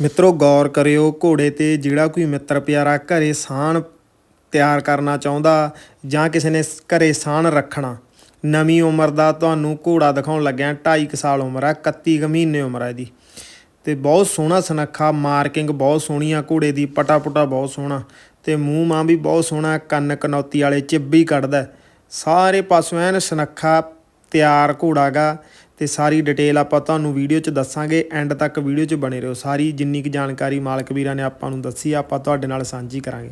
ਮਿੱਤਰੋ, ਗੌਰ ਕਰਿਓ, ਘੋੜੇ ਤੇ ਜਿਹੜਾ ਕੋਈ ਮਿੱਤਰ ਪਿਆਰਾ ਘਰੇ ਸਾਣ ਤਿਆਰ ਕਰਨਾ ਚਾਹੁੰਦਾ ਜਾਂ ਕਿਸੇ ਨੇ ਸ- ਘਰੇ ਸਾਣ ਰੱਖਣਾ, ਨਵੀਂ ਉਮਰ ਦਾ ਤੁਹਾਨੂੰ ਘੋੜਾ ਦਿਖਾਉਣ ਲੱਗਿਆ 2.5 ਸਾਲ ਉਮਰ ਆ 31 ਕੁ ਮਹੀਨੇ ਉਮਰ ਆ ਇਹਦੀ। ਤੇ ਬਹੁਤ ਸੋਹਣਾ ਸੁਨੱਖਾ, ਮਾਰਕਿੰਗ ਬਹੁਤ ਸੋਹਣੀ ਆ, ਘੋੜੇ ਦੀ ਪਟਾ ਪੁਟਾ ਬਹੁਤ ਸੋਹਣਾ ਤੇ ਮੂੰਹ ਮਾਂ ਵੀ ਬਹੁਤ ਸੋਹਣਾ, ਕੰਨ ਕਨੌਤੀ ਵਾਲੇ ਚਿੱਬੀ ਕੱਢਦਾ। ਸਾਰੇ ਪਾਸੋਂ ਐਨ ਸੁਨੱਖਾ, ਤਿਆਰ ਘੋੜਾ ਗਾ ਤੇ ਸਾਰੀ ਡਿਟੇਲ ਆਪਾਂ ਤੁਹਾਨੂੰ ਵੀਡੀਓ 'ਚ ਦੱਸਾਂਗੇ ਐਂਡ ਤੱਕ ਵੀਡੀਓ 'ਚ ਬਣੇ ਰਹੋ। ਸਾਰੀ ਜਿੰਨੀ ਕੁ ਜਾਣਕਾਰੀ ਮਾਲਕ ਵੀਰਾਂ ਨੇ ਆਪਾਂ ਨੂੰ ਦੱਸੀ ਆਪਾਂ ਤੁਹਾਡੇ ਨਾਲ ਸਾਂਝੀ ਕਰਾਂਗੇ।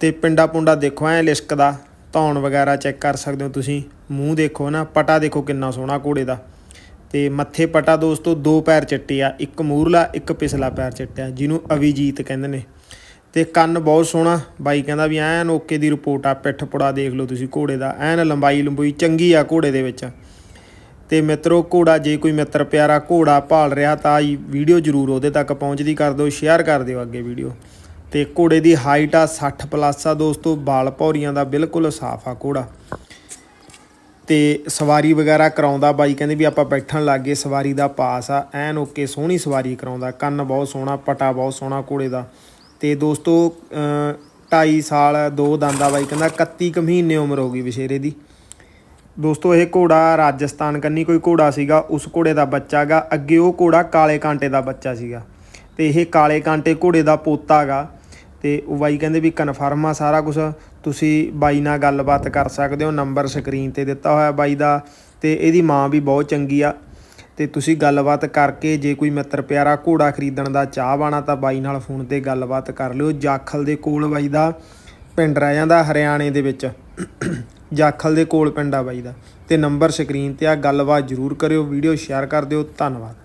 ਤੇ ਪਿੰਡਾ ਪੁੰਡਾ ਦੇਖੋ, ਐ ਲਿਸ਼ਕਦਾ ਧੌਣ ਵਗੈਰਾ ਚੈੱਕ ਕਰ ਸਕਦੇ ਹੋ ਤੁਸੀਂ। ਮੂੰਹ ਦੇਖੋ ਨਾ, ਪਟਾ ਦੇਖੋ ਕਿੰਨਾ ਸੋਹਣਾ ਘੋੜੇ ਦਾ। ਤੇ ਮੱਥੇ ਪਟਾ ਦੋਸਤੋ, ਦੋ ਪੈਰ ਚਿੱਟੇ ਆ, ਇੱਕ ਮੂਰਲਾ, ਇੱਕ ਪਿਛਲਾ ਪੈਰ ਚਿੱਟਿਆ ਜਿਹਨੂੰ ਅਵਿਜੀਤ ਕਹਿੰਦੇ ਨੇ। ਤੇ ਕੰਨ ਬਹੁਤ ਸੋਹਣਾ, ਬਾਈ ਕਹਿੰਦਾ ਵੀ ਐਨ ਓਕੇ ਦੀ ਰਿਪੋਰਟ ਆ, ਪਿੱਠ ਪੁੜਾ ਦੇਖ ਲਓ ਤੁਸੀਂ ਘੋੜੇ ਦਾ। ਐਨ ਲੰਬਾਈ ਲੰਬੂਈ ਚੰਗੀ ਆ ਘੋੜੇ ਦੇ ਵਿੱਚ। ਤੇ ਮਿੱਤਰੋ, ਘੋੜਾ ਜੇ ਕੋਈ ਮਿੱਤਰ ਪਿਆਰਾ ਘੋੜਾ ਭਾਲ ਰਿਹਾ ਤਾਂ ਵੀਡੀਓ ਜ਼ਰੂਰ ਉਹਦੇ ਤੱਕ ਪਹੁੰਚਦੀ ਕਰ ਦਿਓ ਸ਼ੇਅਰ ਕਰ ਦਿਓ ਅੱਗੇ ਵੀਡੀਓ। ਤੇ ਘੋੜੇ ਦੀ ਹਾਈਟ ਆ 60 ਪਲੱਸ ਆ ਦੋਸਤੋ, ਬਾਲ ਭੌਰੀਆਂ ਦਾ ਬਿਲਕੁਲ ਸਾਫ਼ ਆ ਘੋੜਾ। ਤੇ ਸਵਾਰੀ ਵਗੈਰਾ ਕਰਾਉਂਦਾ, ਬਾਈ ਕਹਿੰਦੇ ਵੀ ਆਪਾਂ ਬੈਠਣ ਲੱਗ ਗਏ ਸਵਾਰੀ ਦਾ ਪਾਸ ਆ, ਐਨ ਓਕੇ ਸੋਹਣੀ ਸਵਾਰੀ ਕਰਾਉਂਦਾ, ਕੰਨ ਬਹੁਤ ਸੋਹਣਾ, ਪਟਾ ਬਹੁਤ ਸੋਹਣਾ ਘੋੜੇ ਦਾ। ਤੇ ਦੋਸਤੋ 2.5 ਸਾਲ ਦੋ ਦੰਦਾ ਬਾਈ ਕਹਿੰਦਾ 31 ਕੁ ਮਹੀਨੇ ਉਮਰ ਹੋ ਗਈ ਵਿਸ਼ੇਰੇ ਦੀ। ਦੋਸਤੋ, ਇਹ ਘੋੜਾ ਰਾਜਸਥਾਨ ਕੰਨੀ ਕੋਈ ਘੋੜਾ ਸੀਗਾ, ਉਸ ਘੋੜੇ ਦਾ ਬੱਚਾ ਗਾ। ਅੱਗੇ ਉਹ ਘੋੜਾ ਕਾਲੇ ਕਾਂਟੇ ਦਾ ਬੱਚਾ ਸੀਗਾ। ਤੇ ਇਹ ਕਾਲੇ ਕਾਂਟੇ ਘੋੜੇ ਦਾ ਪੋਤਾ ਗਾ। ਤੇ ਉਹ ਬਾਈ ਕਹਿੰਦੇ ਵੀ ਕਨਫਰਮ ਆ ਸਾਰਾ ਕੁਝ ਤੁਸੀਂ ਬਾਈ ਨਾਲ ਗੱਲਬਾਤ ਕਰ ਸਕਦੇ ਹੋ ਨੰਬਰ ਸਕਰੀਨ ਤੇ ਦਿੱਤਾ ਹੋਇਆ ਬਾਈ ਦਾ। ਤੇ ਇਹਦੀ ਮਾਂ ਵੀ ਬਹੁਤ ਚੰਗੀ ਆ। ਤੇ ਤੁਸੀਂ ਗੱਲਬਾਤ ਕਰਕੇ, ਜੇ ਕੋਈ ਮਿੱਤਰ ਪਿਆਰਾ ਘੋੜਾ ਖਰੀਦਣ ਦਾ ਚਾਹ ਬਾਣਾ ਤਾਂ ਬਾਈ ਨਾਲ ਫੋਨ ਤੇ ਗੱਲਬਾਤ ਕਰ ਲਿਓ। ਜਾਖਲ ਦੇ ਕੋਲ ਬਾਈ ਦਾ ਪਿੰਡ ਰਹਿ ਜਾਂਦਾ ਹਰਿਆਣੇ ਦੇ ਵਿੱਚ। ਜਾਖਲ ਦੇ ਕੋਲ ਪਿੰਡ ਆ ਬਾਈ ਦਾ। ਤੇ ਨੰਬਰ ਸਕਰੀਨ ਤੇ ਆ, ਗੱਲਬਾਤ ਜ਼ਰੂਰ ਕਰਿਓ, ਵੀਡੀਓ ਸ਼ੇਅਰ ਕਰ ਦਿਓ, ਧੰਨਵਾਦ।